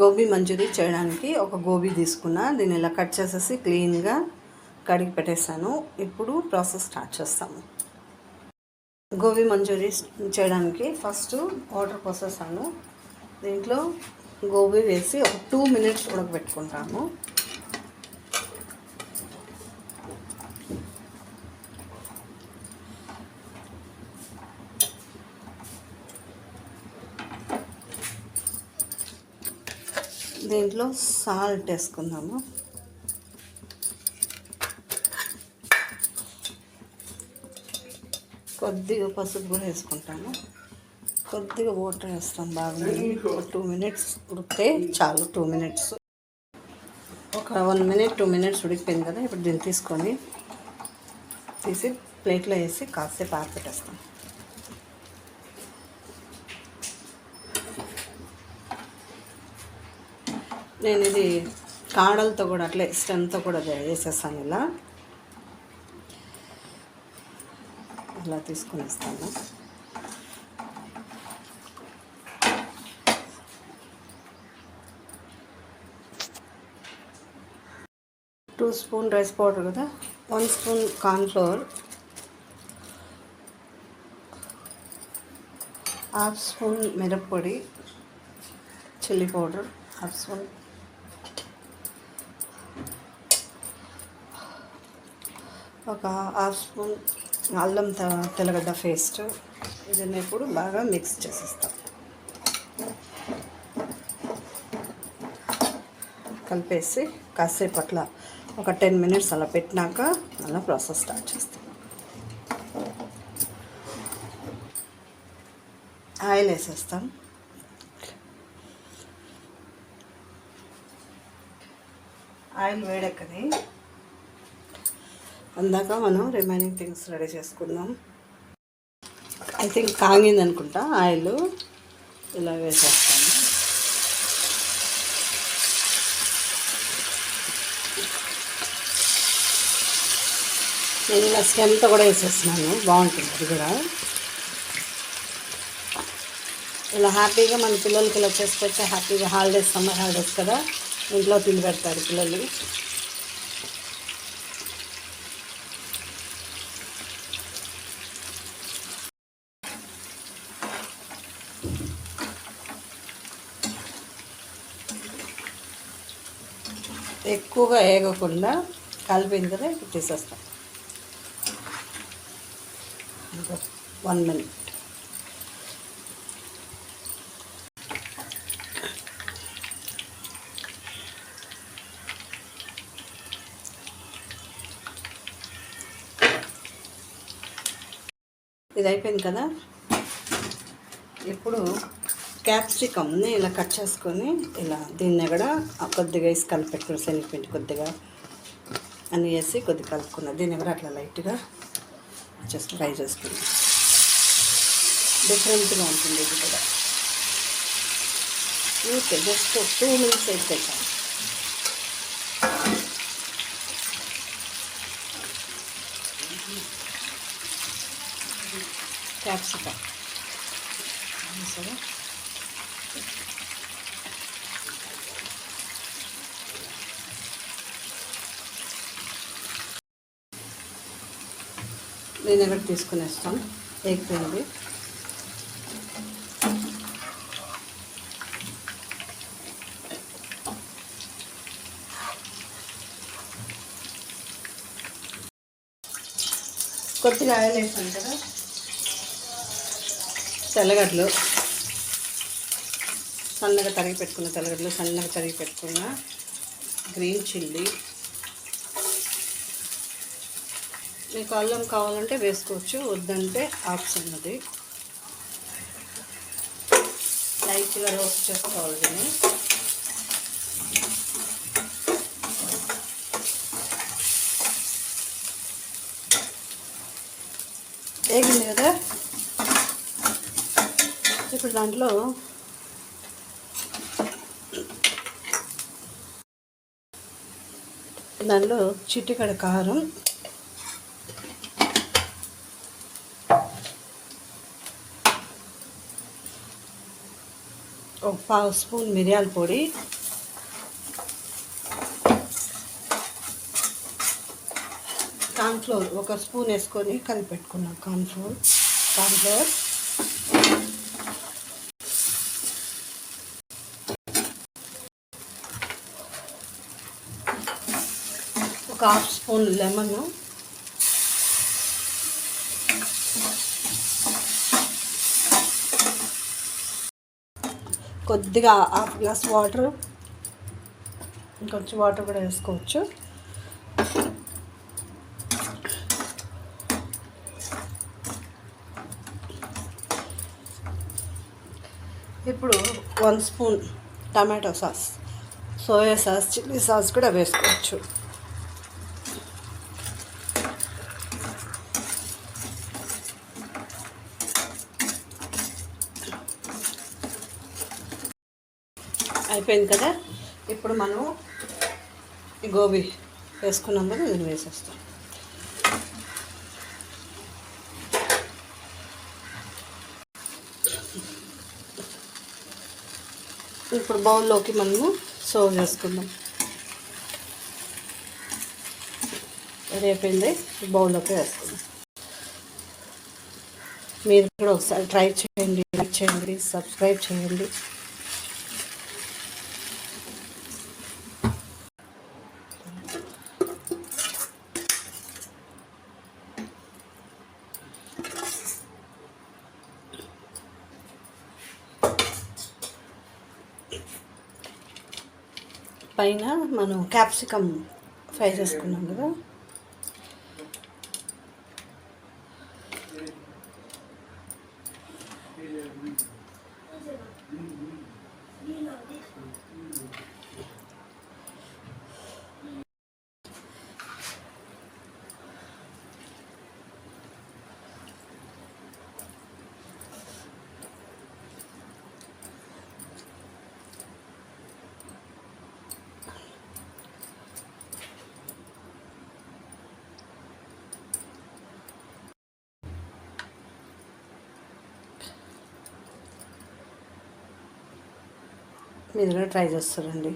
గోబీ మంచూరి చేయడానికి ఒక గోబీ తీసుకున్నా దీన్ని ఇలా కట్ చేసేసి క్లీన్గా కడిగి పెట్టేసాను. ఇప్పుడు ప్రాసెస్ స్టార్ట్ చేస్తాము. గోబీ మంచూరి చేయడానికి ఫస్ట్ వాటర్ పోసేసాను. దీంట్లో గోబీ వేసి ఒక టూ మినిట్స్ ఉడకబెట్టుకుంటాము. దీంట్లో సాల్ట్ వేసుకుందాము. కొద్దిగా పసుపు కూడా వేసుకుంటాము. కొద్దిగా వాటర్ వేస్తాం బాగా. టూ మినిట్స్ ఉడికితే చాలు. టూ మినిట్స్ ఒక వన్ మినిట్ టూ మినిట్స్ ఉడికిపోయింది కదా ఇప్పుడు దీన్ని తీసుకొని తీసి ప్లేట్లో వేసి కాసేపు ఆరపెట్టేస్తాం. నేను ఇది కాడలతో కూడా అట్లే స్టెమ్తో కూడా వేసేస్తాను ఇలా. ఇలా తీసుకొని ఇస్తాను టూ స్పూన్ రైస్ పౌడర్ కదా one spoon cornflour half spoon మిరప్పొడి chilli powder half spoon ఒక హాఫ్ స్పూన్ అల్లం త- తెల్లగడ్డ పేస్ట్ ఇదన్నీ ఇప్పుడు బాగా మిక్స్ చేసేస్తాం. కలిపేసి కాసేపు అట్లా ఒక టెన్ మినిట్స్ అలా పెట్టినాక అలా ప్రాసెస్ స్టార్ట్ చేస్తాం. ఆయిల్ వేసేస్తాం. ఆయిల్ వేడెక్కని అందాక మనం రిమైనింగ్ థింగ్స్ రెడీ చేసుకుందాం. ఐ థింక్ కాగింది అనుకుంటా ఆయిల్ ఇలా వేసేస్తాను. నేను ఇలా స్టెమ్తో కూడా వేసేస్తున్నాను బాగుంటుంది అది కూడా. ఇలా హ్యాపీగా మన పిల్లలకి ఇలా చేసి పెడితే హ్యాపీగా హాలిడేస్ సమ్మర్ హాలిడేస్ కదా ఇంట్లో తిండి పెడతారు పిల్లలు. ఎక్కువగా వేగకుండా కలిపింది కదా ఇప్పుడు తీసేస్తాం వన్ మినిట్ ఇది అయిపోయింది కదా? ఇప్పుడు క్యాప్సికమ్ని ఇలా కట్ చేసుకొని ఇలా దీన్ని కూడా కొద్దిగా వేసి కలిపెట్టుకుని శనగపిండి కొద్దిగా అని వేసి కొద్దిగా కలుపుకున్నాను దీన్ని కూడా అట్లా లైట్గా జస్ట్ ఫ్రై చేసుకున్నాను డిఫరెంట్గా ఉంటుంది ఇది కూడా. ఓకే జస్ట్ టూ మినిట్స్ అయితే చాలు క్యాప్సికమ్ సరే నేను ఎక్కడ తీసుకునేస్తాను? ఎగిపోయింది కొద్దిగా ఆయిల్ వేసాను కదా. తెల్లగడ్డలు. సన్నగా తరిగి పెట్టుకున్న తెల్లగడ్డలు సన్నగా తరిగి పెట్టుకున్న గ్రీన్ చిల్లీ. మీకు అల్లం కావాలంటే వేసుకోవచ్చు వద్దంటే ఆప్షన్ అది. లైట్గా రోస్ట్ చేసుకోవాలి దీన్ని. వేగింది కదా? ఇప్పుడు దాంట్లో దాంట్లో చిట్టికడ కారం ఒక పావు స్పూన్ మిరియాల పొడి కార్న్ఫ్లోర్ ఒక స్పూన్ వేసుకొని కలిపెట్టుకున్నాం కార్న్ఫ్లోర్ కార్న్ఫ్లోర్ ఒక హాఫ్ స్పూన్ లెమన్ కొద్దిగా హాఫ్ గ్లాస్ వాటర్ ఇంకొంచెం వాటర్ కూడా వేసుకోవచ్చు. ఇప్పుడు one spoon tomato sauce soya sauce chilli sauce కూడా వేసుకోవచ్చు. అయిపోయింది కదా? ఇప్పుడు మనం గోబీ వేసుకున్నాం కదా నేను వేసేస్తాం. ఇప్పుడు బౌల్లోకి మనము సర్వ్ చేసుకుందాం. రేపింది బౌల్లోకి వేసుకుందాం. మీరు కూడా ఒకసారి ట్రై చేయండి లైక్ చేయండి సబ్స్క్రైబ్ చేయండి. పైన మనం క్యాప్సికమ్ ఫ్రై చేసుకున్నాం కదా. మీరు కూడా ట్రై చేస్తారండి.